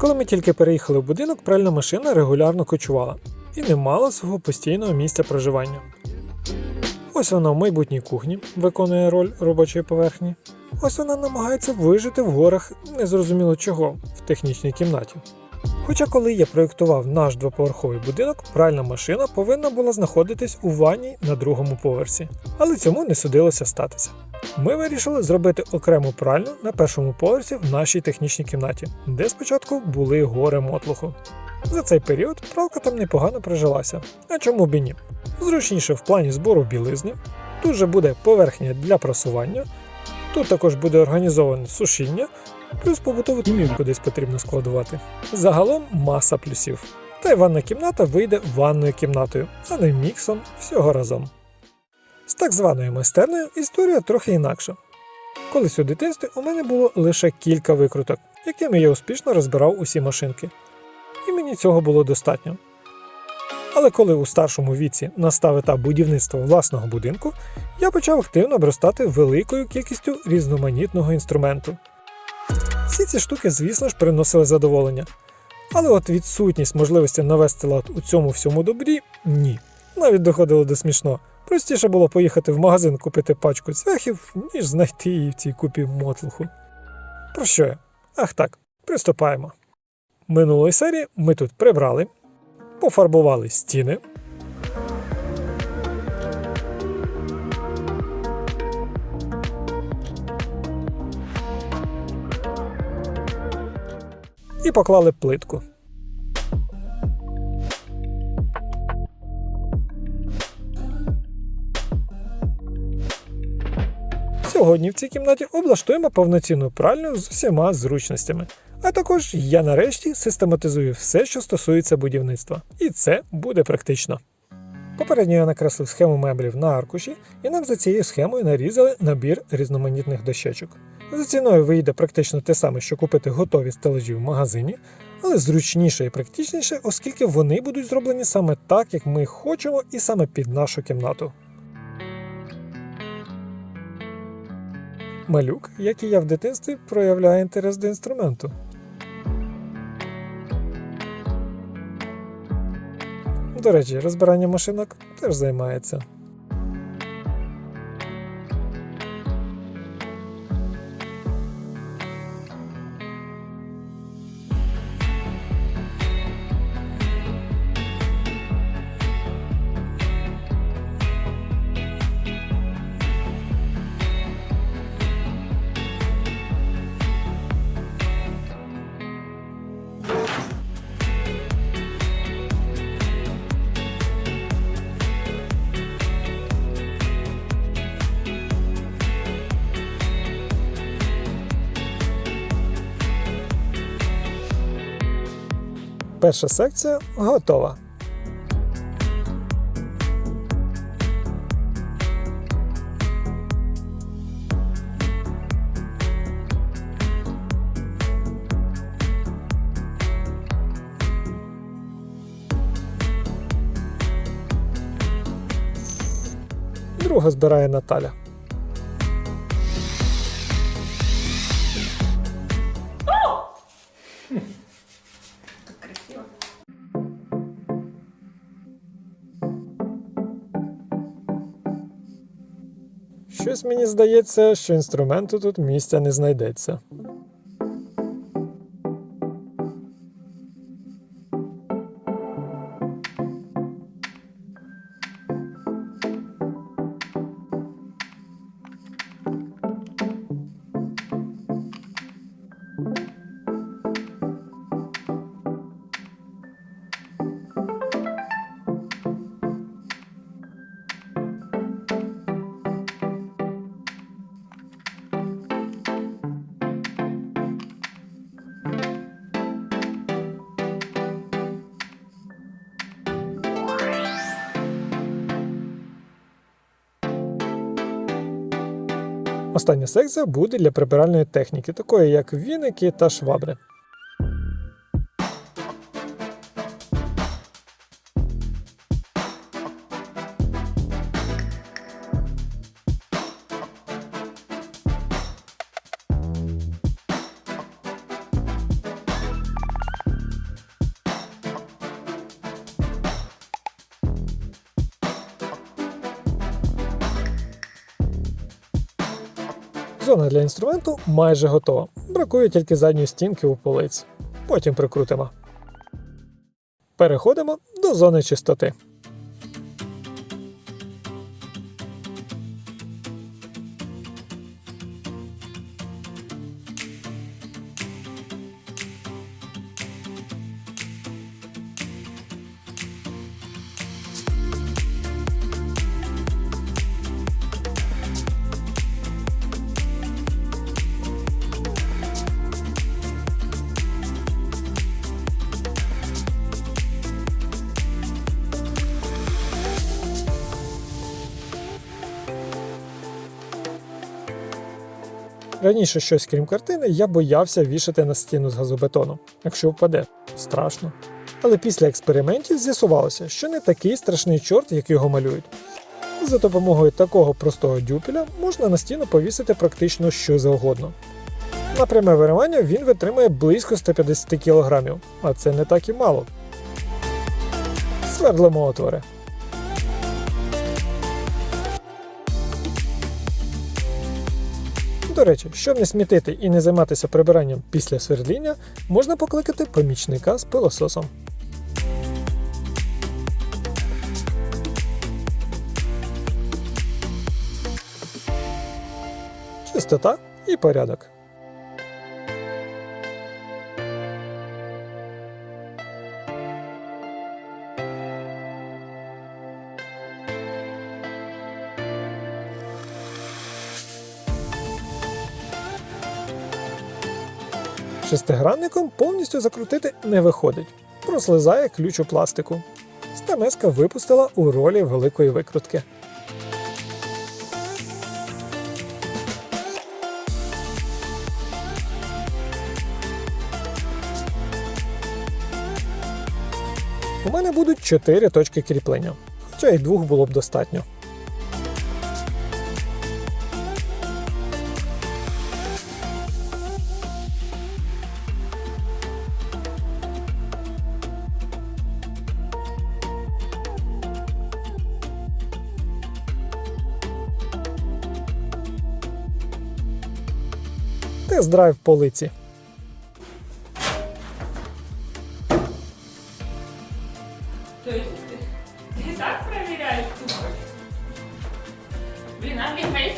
Коли ми тільки переїхали в будинок, пральна машина регулярно кочувала і не мала свого постійного місця проживання. Ось вона в майбутній кухні виконує роль робочої поверхні. Ось вона намагається вижити в горах незрозуміло чого в технічній кімнаті. Хоча коли я проєктував наш двоповерховий будинок, пральна машина повинна була знаходитись у ванні на другому поверсі, але цьому не судилося статися. Ми вирішили зробити окрему пральню на першому поверсі в нашій технічній кімнаті, де спочатку були гори мотлуху. За цей період пралка там непогано прижилася. А чому б і ні? Зручніше в плані збору білизни. Тут же буде поверхня для прасування. Тут також буде організоване сушіння, плюс побутову хімію десь потрібно складувати. Загалом маса плюсів. Та й ванна кімната вийде ванною кімнатою, а не міксом всього разом. З так званою майстерною історія трохи інакша. Колись у дитинстві у мене було лише кілька викруток, якими я успішно розбирав усі машинки. І мені цього було достатньо. Але коли у старшому віці настав етап будівництва власного будинку, я почав активно обростати великою кількістю різноманітного інструменту. Всі ці штуки, звісно ж, приносили задоволення. Але от відсутність можливості навести лад у цьому всьому добрі ні. Навіть доходило до смішно. Простіше було поїхати в магазин купити пачку цвяхів, ніж знайти її в цій купі мотлуху. Про що я? Ах так, приступаємо. Минулої серії ми тут прибрали, пофарбували стіни. І поклали плитку. Сьогодні в цій кімнаті облаштуємо повноцінну пральню з усіма зручностями. А також я нарешті систематизую все, що стосується будівництва. І це буде практично. Попередньо я накреслив схему меблів на аркуші, і нам за цією схемою нарізали набір різноманітних дощечок. За ціною вийде практично те саме, що купити готові стелажі в магазині, але зручніше і практичніше, оскільки вони будуть зроблені саме так, як ми хочемо, і саме під нашу кімнату. Малюк, як і я в дитинстві, проявляє інтерес до інструменту. До речі, розбирання машинок теж займається. Перша секція готова. Друга збирає Наталя. Щось мені здається, що інструменту тут місця не знайдеться. Остання секція буде для прибиральної техніки, такої як віники та швабри. Зона для інструменту майже готова. Бракує тільки задньої стінки у полиць. Потім прикрутимо. Переходимо до зони чистоти. Раніше щось крім картини я боявся вішати на стіну з газобетону, якщо впаде. Страшно. Але після експериментів з'ясувалося, що не такий страшний чорт, як його малюють. За допомогою такого простого дюпеля можна на стіну повісити практично що завгодно. На пряме виривання він витримує близько 150 кг, а це не так і мало. Свердлимо отвори. До речі, щоб не смітити і не займатися прибиранням після свердління, можна покликати помічника з пилососом. Чистота і порядок. Шестигранником повністю закрутити не виходить. Прослизає ключ у пластику. Стамеска випустила у ролі великої викрутки. У мене будуть 4 точки кріплення, хоча й двох було б достатньо.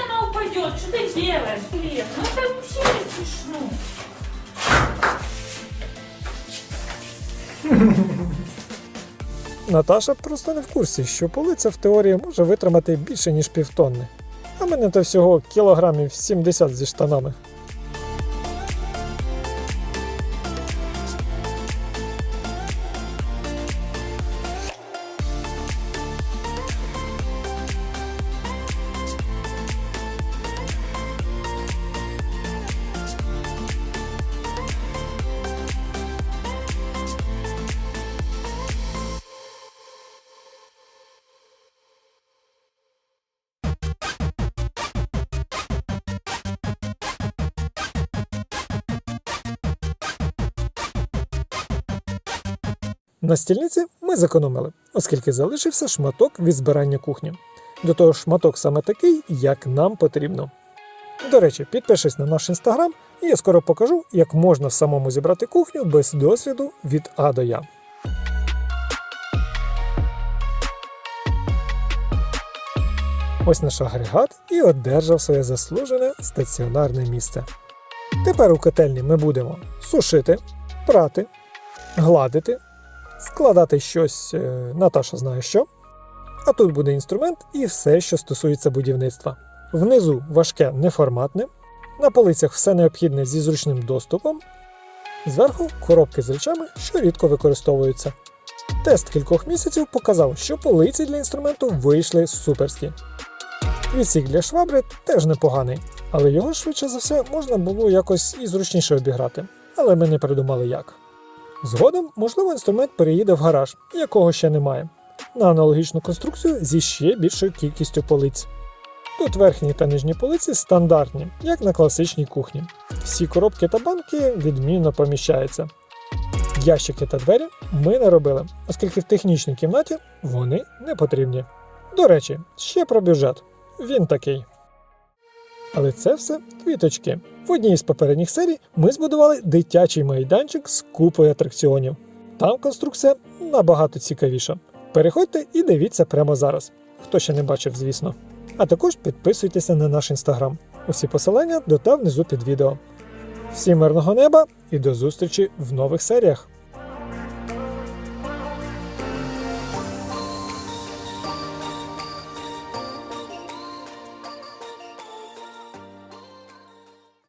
Она упадет, что ты делаешь? Блин, ну это вообще смешно. Наташа просто не в курсі, що полиця в теорії може витримати більше, ніж півтонни. А мене то всього кілограмів 70 зі штанами. На стільниці ми зекономили, оскільки залишився шматок від збирання кухні. До того ж, шматок саме такий, як нам потрібно. До речі, підпишись на наш інстаграм, і я скоро покажу, як можна самому зібрати кухню без досвіду від А до Я. Ось наш агрегат і одержав своє заслужене стаціонарне місце. Тепер у котельні ми будемо сушити, прати, гладити, складати щось, е, Наташа знає що. А тут буде інструмент і все, що стосується будівництва. Внизу важке неформатне, на полицях все необхідне зі зручним доступом. Зверху коробки з речами, що рідко використовуються. Тест кількох місяців показав, що полиці для інструменту вийшли суперські. Відсік для швабри теж непоганий, але його швидше за все можна було якось і зручніше обіграти, але ми не придумали як. Згодом, можливо, інструмент переїде в гараж, якого ще немає, на аналогічну конструкцію зі ще більшою кількістю полиць. Тут верхні та нижні полиці стандартні, як на класичній кухні. Всі коробки та банки відмінно поміщаються. Ящики та двері ми не робили, оскільки в технічній кімнаті вони не потрібні. До речі, ще про бюджет. Він такий. Але це все квіточки. В одній із попередніх серій ми збудували дитячий майданчик з купою атракціонів. Там конструкція набагато цікавіша. Переходьте і дивіться прямо зараз. Хто ще не бачив, звісно. А також підписуйтеся на наш інстаграм. Усі посилання дота внизу під відео. Всім мирного неба і до зустрічі в нових серіях!